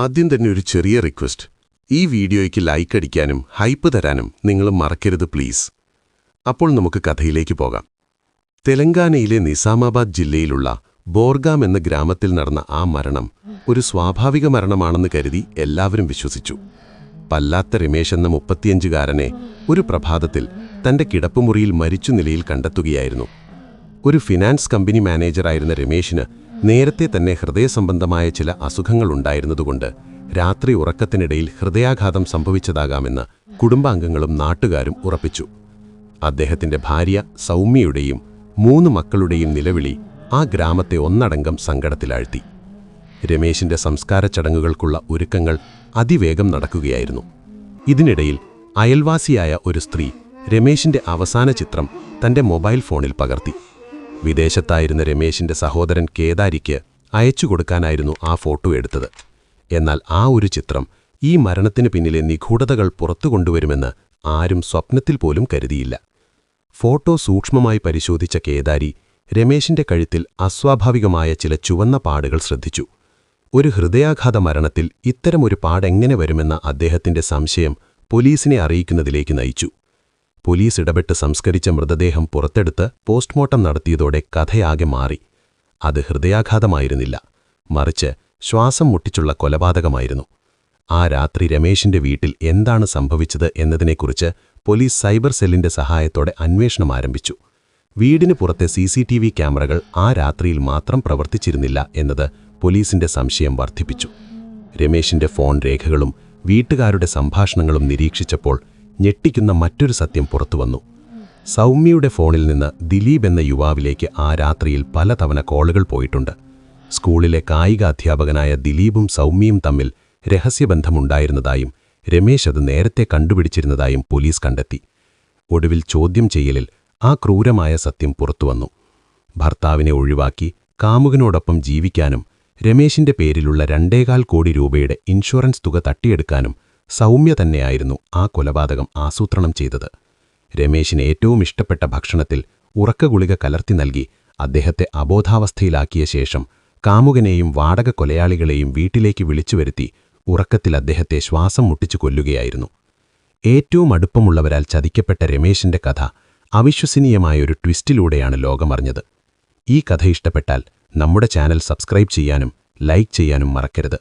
ആദ്യം തന്നെ ഒരു ചെറിയ റിക്വസ്റ്റ്. ഈ വീഡിയോയ്ക്ക് ലൈക്ക് അടിക്കാനും ഹൈപ്പ് തരാനും നിങ്ങൾ മറക്കരുത് പ്ലീസ്. അപ്പോൾ നമുക്ക് കഥയിലേക്ക് പോകാം. തെലങ്കാനയിലെ നിസാമാബാദ് ജില്ലയിലുള്ള ബോർഗാം എന്ന ഗ്രാമത്തിൽ നടന്ന ആ മരണം ഒരു സ്വാഭാവിക മരണമാണെന്ന് കരുതി എല്ലാവരും വിശ്വസിച്ചു. പല്ലാത്ത രമേശ് എന്ന മുപ്പത്തിയഞ്ചുകാരനെ ഒരു പ്രഭാതത്തിൽ തന്റെ കിടപ്പുമുറിയിൽ മരിച്ചു നിലയിൽ കണ്ടെത്തുകയായിരുന്നു. ഒരു ഫിനാൻസ് കമ്പനി മാനേജറായിരുന്ന രമേശിന് നേരത്തെ തന്നെ ഹൃദയസംബന്ധമായ ചില അസുഖങ്ങൾ ഉണ്ടായിരുന്നതുകൊണ്ട് രാത്രി ഉറക്കത്തിനിടയിൽ ഹൃദയാഘാതം സംഭവിച്ചതാകാമെന്ന് കുടുംബാംഗങ്ങളും നാട്ടുകാരും ഉറപ്പിച്ചു. അദ്ദേഹത്തിന്റെ ഭാര്യ സൗമ്യയുടെയും മൂന്ന് മക്കളുടെയും നിലവിളി ആ ഗ്രാമത്തെ ഒന്നടങ്കം സങ്കടത്തിലാഴ്ത്തി. രമേശിന്റെ സംസ്കാര ചടങ്ങുകൾക്കുള്ള ഒരുക്കങ്ങൾ അതിവേഗം നടക്കുകയായിരുന്നു. ഇതിനിടയിൽ അയൽവാസിയായ ഒരു സ്ത്രീ രമേശിന്റെ അവസാന ചിത്രം തന്റെ മൊബൈൽ ഫോണിൽ പകർത്തി. വിദേശത്തായിരുന്ന രമേശിന്റെ സഹോദരൻ കേദാരിക്ക് അയച്ചു കൊടുക്കാനായിരുന്നു ആ ഫോട്ടോ എടുത്തത്. എന്നാൽ ആ ഒരു ചിത്രം ഈ മരണത്തിന് പിന്നിലെ നിഗൂഢതകൾ പുറത്തു കൊണ്ടുവരുമെന്ന് ആരും സ്വപ്നത്തിൽ പോലും കരുതിയില്ല. ഫോട്ടോ സൂക്ഷ്മമായി പരിശോധിച്ച കേദാരി രമേശിന്റെ കഴുത്തിൽ അസ്വാഭാവികമായ ചില ചുവന്ന പാടുകൾ ശ്രദ്ധിച്ചു. ഒരു ഹൃദയാഘാത മരണത്തിൽ ഇത്തരമൊരു പാടെങ്ങനെ വരുമെന്ന അദ്ദേഹത്തിന്റെ സംശയം പോലീസിനെ അറിയിക്കുന്നതിലേക്ക് നയിച്ചു. പോലീസ് ഇടപെട്ട് സംസ്കരിച്ച മൃതദേഹം പുറത്തെടുത്ത് പോസ്റ്റ്മോർട്ടം നടത്തിയതോടെ കഥയാകെ മാറി. അത് ഹൃദയാഘാതമായിരുന്നില്ല. മറിച്ച് ശ്വാസം മുട്ടിച്ചുള്ള കൊലപാതകമായിരുന്നു. ആ രാത്രി രമേശിന്റെ വീട്ടിൽ എന്താണ് സംഭവിച്ചത് എന്നതിനെക്കുറിച്ച് പോലീസ് സൈബർ സെല്ലിന്റെ സഹായത്തോടെ അന്വേഷണം ആരംഭിച്ചു. വീടിന് പുറത്തെ സി സി ടി വി ക്യാമറകൾ ആ രാത്രിയിൽ മാത്രം പ്രവർത്തിച്ചിരുന്നില്ല എന്നത് പോലീസിന്റെ സംശയം വർദ്ധിപ്പിച്ചു. രമേശിന്റെ ഫോൺ രേഖകളും വീട്ടുകാരുടെ സംഭാഷണങ്ങളും നിരീക്ഷിച്ചപ്പോൾ ഞെട്ടിക്കുന്ന മറ്റൊരു സത്യം പുറത്തുവന്നു സൗമ്യയുടെ ഫോണിൽ നിന്ന് ദിലീപ് എന്ന യുവാവിലേക്ക് ആ രാത്രിയിൽ പലതവണ കോളുകൾ പോയിട്ടുണ്ട്. സ്കൂളിലെ കായിക അധ്യാപകനായ ദിലീപും സൗമ്യയും തമ്മിൽ രഹസ്യബന്ധമുണ്ടായിരുന്നതായും രമേശ് അത് നേരത്തെ കണ്ടുപിടിച്ചിരുന്നതായും പോലീസ് കണ്ടെത്തി. ഒടുവിൽ ചോദ്യം ചെയ്യലിൽ ആ ക്രൂരമായ സത്യം പുറത്തുവന്നു ഭർത്താവിനെ ഒഴിവാക്കി കാമുകനോടൊപ്പം ജീവിക്കാനും രമേശിന്റെ പേരിലുള്ള രണ്ടേകാൽ കോടി രൂപയുടെ ഇൻഷുറൻസ് തുക തട്ടിയെടുക്കാനും സൗമ്യ തന്നെയായിരുന്നു ആ കൊലപാതകം ആസൂത്രണം ചെയ്തത്. രമേശിന് ഏറ്റവും ഇഷ്ടപ്പെട്ട ഭക്ഷണത്തിൽ ഉറക്കഗുളിക കലർത്തി നൽകി അദ്ദേഹത്തെ അബോധാവസ്ഥയിലാക്കിയ ശേഷം കാമുകനെയും വാടക കൊലയാളികളെയും വീട്ടിലേക്ക് വിളിച്ചുവരുത്തി ഉറക്കത്തിൽ അദ്ദേഹത്തെ ശ്വാസം മുട്ടിച്ചു കൊല്ലുകയായിരുന്നു. ഏറ്റവും അടുപ്പമുള്ളവരാൽ ചതിക്കപ്പെട്ട രമേശിന്റെ കഥ അവിശ്വസനീയമായൊരു ട്വിസ്റ്റിലൂടെയാണ് ലോകമറിഞ്ഞത്. ഈ കഥ ഇഷ്ടപ്പെട്ടാൽ നമ്മുടെ ചാനൽ സബ്സ്ക്രൈബ് ചെയ്യാനും ലൈക്ക് ചെയ്യാനും മറക്കരുത്.